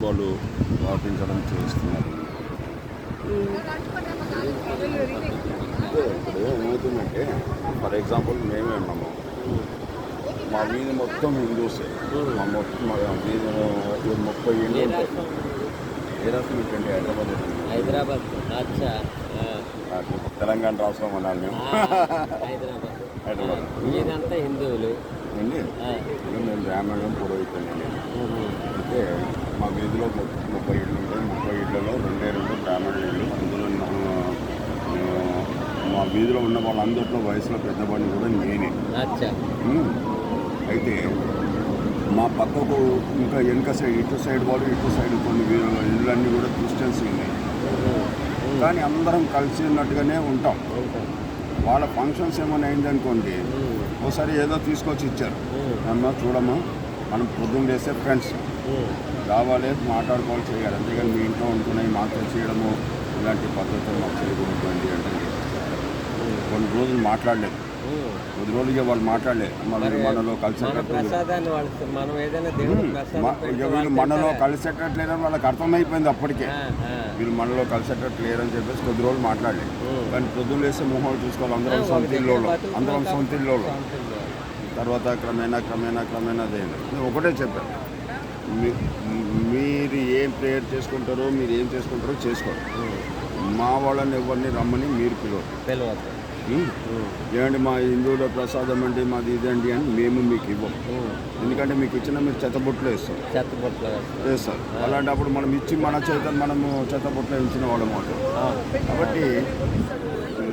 వాళ్ళు పాటించడం చేస్తున్నారు. ఇప్పుడు ఏమవుతుందంటే ఫర్ ఎగ్జాంపుల్ మేమే ఉన్నాము. మా వీధి మొత్తం హిందూసే. మా మొత్తం మా వీధి ముప్పై ఇళ్ళు ఉంటాయి. ఏ రాష్ట్రం ఏంటండి హైదరాబాద్? హైదరాబాద్ అచ్చా ఆ, నాకు తెలంగాణ రాష్ట్రం అన్నాను మేము హైదరాబాద్. హైదరాబాద్. ఇదంతా హిందువులు. అండి మేము బ్రాహ్మణం పురోహితులండి ఉహు, అంటే మా వీధిలో ముప్పై ఇళ్ళు ఉంటాయి ముప్పై ఇళ్ళలో రెండే రెండు బ్రాహ్మణ ఇళ్ళు అందులో మా వీధిలో ఉన్న వాళ్ళందరిలో వయసులో పెద్దవాడిని కూడా నేనే. అయితే మా పక్కకు ఇంకా వెనక సైడ్ ఇటు సైడ్ వాళ్ళు ఇటు సైడ్ కొన్ని ఇళ్ళన్నీ కూడా క్రిస్టియన్స్ ఉన్నాయి కానీ అందరం కలిసి ఉన్నట్టుగానే ఉంటాం. వాళ్ళ ఫంక్షన్స్ ఏమైనా అయిందనుకోండి ఒకసారి ఏదో తీసుకొచ్చి ఇచ్చారు. అన్న చూడమ్మా మనం పొద్దున్న చేసే ఫ్రెండ్స్ రావాలి మాట్లాడుకోవాలి చేయాలి. అంతేగాని మీ ఇంట్లో ఉంటున్నాయి మాతో చేయడము ఇలాంటి పద్ధతులు మాకు చేయకూడదండి అంటే. కొన్ని రోజులు మాట్లాడలేదు. కొద్ది రోజులుగా వాళ్ళు మాట్లాడలేదు. మన మనలో మన కలిసేటట్టు వాళ్ళు మనలో తింటారా? కలిసేటట్టు లేదని వాళ్ళకి అర్థమైపోయింది అప్పటికే. వీళ్ళు మనలో కలిసేటట్టు లేరని చెప్పేసి కొద్ది రోజులు మాట్లాడలేదు. కానీ పొద్దున్న వేసే మొహం చూసుకోవాలి. అందరం సొంత ఇల్లు అందరం సొంత ఇల్లు. తర్వాత క్రమేణా క్రమేణా క్రమేణా నేను ఒకటే చెప్పాను. మీ- మీరు ఏం ప్రేయర్ చేసుకుంటారో మీరు ఏం చేసుకుంటారో చేసుకోండి. ఉహు, మా వాళ్ళని ఎవరిని రమ్మని మీరు పిలవరు పిలవద్దు. ఏమండి మా హిందువుల ప్రసాదం అండి మాది ఇదండి అని మేము మీకు ఇవ్వం. ఎందుకంటే మీకు ఇచ్చిన మీరు చెత్తబొట్లు వేస్తారు. చెత్తబుట్టలు వేస్తారు. అలాంటప్పుడు మనం ఇచ్చి మన చేత మనము చెత్తబొట్లు ఇచ్చిన వాళ్ళం కాబట్టి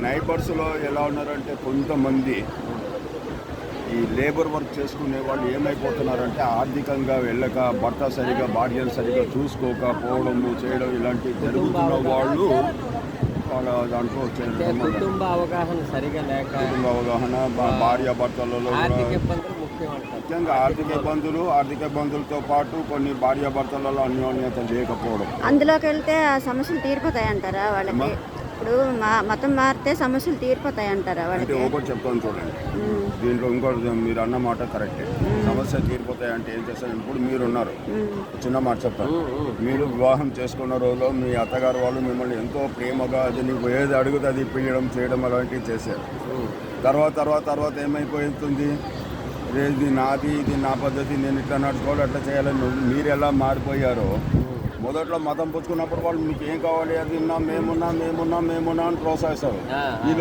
నైబర్స్లో ఎలా ఉన్నారంటే కొంతమంది ఈ లేబర్ వర్క్ చేసుకునే వాళ్ళు ఏమైపోతున్నారంటే ఆర్థికంగా వెళ్ళక భర్త సరిగా భార్యను సరిగా చూసుకోకపోవడము చేయడం ఇలాంటివి జరుగుతున్న వాళ్ళు వాళ్ళ దాంట్లో కుటుంబ అవగాహన సరిగా లేక కుటుంబ అవగాహన భార్య భర్తలలో ముఖ్యంగా ఆర్థిక ఇబ్బందులు. ఆర్థిక ఇబ్బందులతో పాటు కొన్ని భార్య భర్తలలో అన్యోన్యత లేకపోవడం. అందులోకి వెళ్తే ఆ సమస్యలు తీరిపోతాయి అంటారా వాళ్ళకి ఇప్పుడు మా మతం మారితే సమస్యలు తీరిపోతాయి అంటారా అంటే వాళ్ళకి. ఒకటి చెప్తాను చూడండి. దీంట్లో ఇంకోటి మీరు అన్న మాట కరెక్టే. సమస్య తీరిపోతాయి అంటే ఏం చేస్తారు ఇప్పుడు మీరు ఉన్నారు చిన్న మాట చెప్తాను. మీరు వివాహం చేసుకున్న రోజులో మీ అత్తగారు వాళ్ళు మిమ్మల్ని ఎంతో ప్రేమగా అది నీకు ఏది అడుగుతుంది అది పియ్యడం చేయడం అలాంటివి చేశారు. తర్వాత తర్వాత తర్వాత ఏమైపోతుంది? ఇది నాది ఇది నా పద్ధతి నేను ఇట్లా నడుచుకోవాలి అట్లా చేయాలని మీరు ఎలా మారిపోయారో మొదట్లో మతం పుచ్చుకున్నప్పుడు వాళ్ళు మీకు ఏం కావాలి? అది ఉన్నా మేమున్నా మేమున్నా మేమున్నా అని ప్రోత్సహిస్తారు.